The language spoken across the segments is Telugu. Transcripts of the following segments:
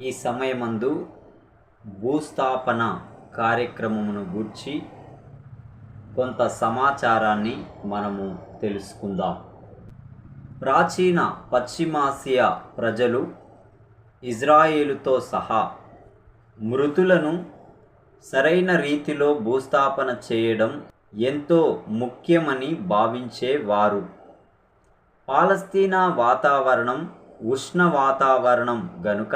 ఈ సమయమందు భూస్థాపన కార్యక్రమమును గూర్చి కొంత సమాచారాన్ని మనము తెలుసుకుందాం. ప్రాచీన పశ్చిమాసియా ప్రజలు ఇజ్రాయేలుతో సహా మృతులను సరైన రీతిలో భూస్థాపన చేయడం ఎంతో ముఖ్యమని భావించేవారు పాలస్తీనా వాతావరణం ఉష్ణ వాతావరణం గనుక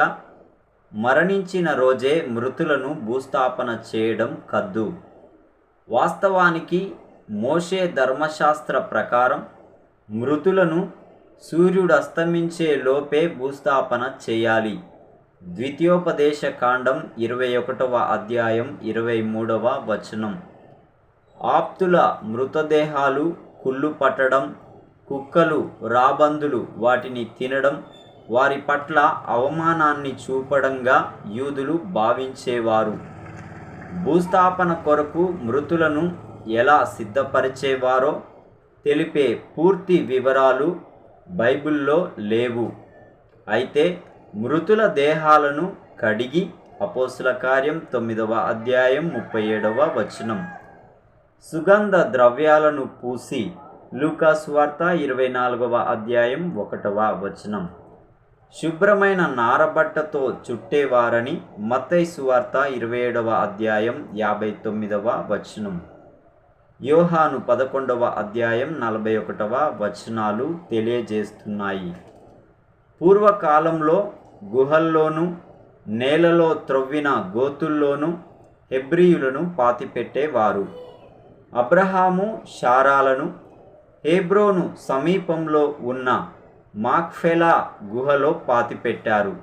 మరణించిన రోజే మృతులను భూస్థాపన చేయడం కద్దు. వాస్తవానికి మోషే ధర్మశాస్త్ర ప్రకారం మృతులను సూర్యుడు అస్తమించే లోపే భూస్థాపన చేయాలి. ద్వితీయోపదేశ కాండం ఇరవై ఒకటవ అధ్యాయం ఇరవై మూడవ వచనం. ఆప్తుల మృతదేహాలు కుళ్ళు పట్టడం కుక్కలు రాబందులు వాటిని తినడం వారి పట్ల అవమానాన్ని చూపడంగా యూదులు భావించేవారు. భూస్థాపన కొరకు మృతులను ఎలా సిద్ధపరిచేవారో తెలిపే పూర్తి వివరాలు బైబిల్లో లేవు. అయితే మృతుల దేహాలను కడిగి అపోసుల కార్యం తొమ్మిదవ అధ్యాయం ముప్పై ఏడవ వచనం. సుగంధ ద్రవ్యాలను పూసి లూకాస్ వార్త ఇరవై నాలుగవ అధ్యాయం ఒకటవ వచనం. శుభ్రమైన నారబట్టతో చుట్టేవారని మత్తయి సువార్త ఇరవై ఏడవ అధ్యాయం యాభై తొమ్మిదవ వచనం. యోహాను పదకొండవ అధ్యాయం నలభై ఒకటవ వచనాలు తెలియజేస్తున్నాయి. పూర్వకాలంలో గుహల్లోనూ నేలలో త్రవ్విన గోతుల్లోనూ హెబ్రియులను పాతిపెట్టేవారు. అబ్రహాము షారాలను హేబ్రోను సమీపంలో ఉన్న మాక్ఫెలా గుహలో పాతిపెట్టారు.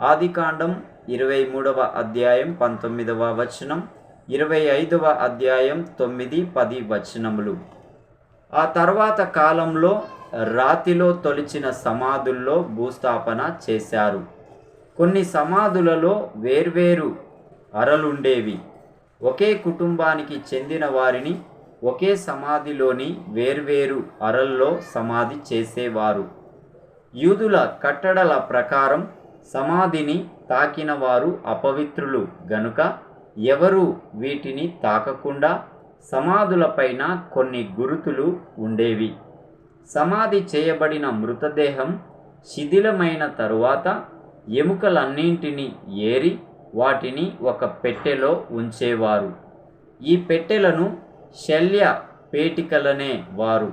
ఆదికాండం ఇరవై మూడవ అధ్యాయం పంతొమ్మిదవ వచనం ఇరవై ఐదవ అధ్యాయం తొమ్మిది పది వచనములు. ఆ తర్వాత కాలంలో రాతిలో తొలిచిన సమాధుల్లో భూస్థాపన చేశారు. కొన్ని సమాధులలో వేర్వేరు అరలుండేవి. ఒకే కుటుంబానికి చెందిన వారిని ఒకే సమాధిలోని వేర్వేరు అరల్లో సమాధి చేసేవారు. యూదుల కట్టడల ప్రకారం సమాధిని తాకిన వారు అపవిత్రులు గనుక ఎవరు వీటిని తాకకుండా సమాధులపైన కొన్ని గురుతులు ఉండేవి. సమాధి చేయబడిన మృతదేహం శిథిలమైన తరువాత ఎముకలన్నింటినీ ఏరి వాటిని ఒక పెట్టెలో ఉంచేవారు. ఈ పెట్టెలను శల్య పేటికలనే వారు.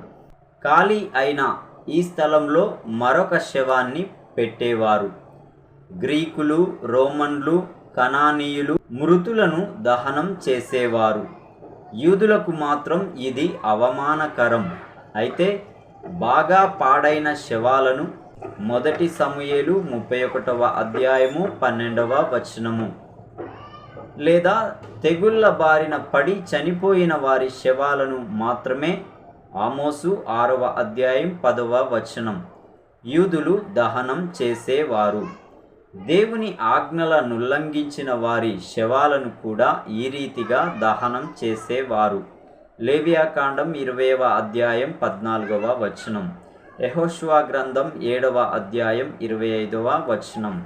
ఖాళీ అయిన ఈ స్థలంలో మరొక శవాన్ని పెట్టేవారు. గ్రీకులు రోమన్లు కనానీయులు మృతులను దహనం చేసేవారు. యూదులకు మాత్రం ఇది అవమానకరం. అయితే బాగా పాడైన శవాలను మొదటి సమయలు ముప్పై ఒకటవ అధ్యాయము పన్నెండవ వచనము. లేదా తెగుళ్ళ బారిన పడి చనిపోయిన వారి శవాలను మాత్రమే ఆమోసు ఆరవ అధ్యాయం పదవ వచనం. యూదులు దహనం చేసేవారు. దేవుని ఆజ్ఞలను ఉల్లంఘించిన వారి శవాలను కూడా ఈ రీతిగా దహనం చేసేవారు. లేవియాకాండం ఇరవైవ అధ్యాయం పద్నాలుగవ వచనం. యహోష్వా గ్రంథం ఏడవ అధ్యాయం ఇరవై ఐదవ వచనం.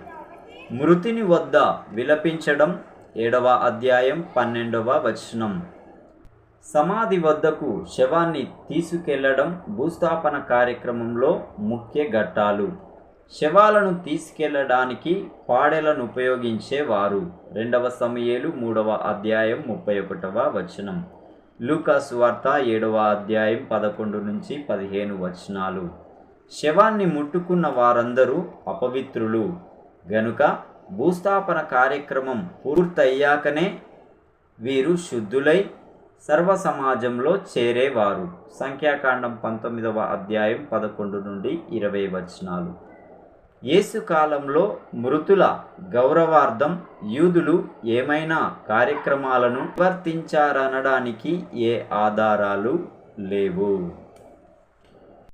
మృతిని వద్ద విలపించడం ఏడవ అధ్యాయం పన్నెండవ వచనం. సమాధి వద్దకు శవాన్ని తీసుకెళ్ళడం భూస్థాపన కార్యక్రమంలో ముఖ్య ఘట్టాలు. శవాలను తీసుకెళ్ళడానికి పాడెలను ఉపయోగించేవారు రెండవ సమయలు మూడవ అధ్యాయం ముప్పై ఒకటవ వచనం. లూకాస్ వార్త ఏడవ అధ్యాయం పదకొండు నుంచి పదిహేను వచనాలు. శవాన్ని ముట్టుకున్న వారందరూ అపవిత్రులు. గనుక భూస్థాపన కార్యక్రమం పూర్తయ్యాకనే వీరు శుద్ధులై సర్వ సమాజంలో చేరేవారు. సంఖ్యాకాండం పంతొమ్మిదవ అధ్యాయం పదకొండు నుండి ఇరవై వచనాలు. యేసు కాలంలో మృతుల గౌరవార్థం యూదులు ఏమైనా కార్యక్రమాలను వర్తించారనడానికి ఏ ఆధారాలు లేవు?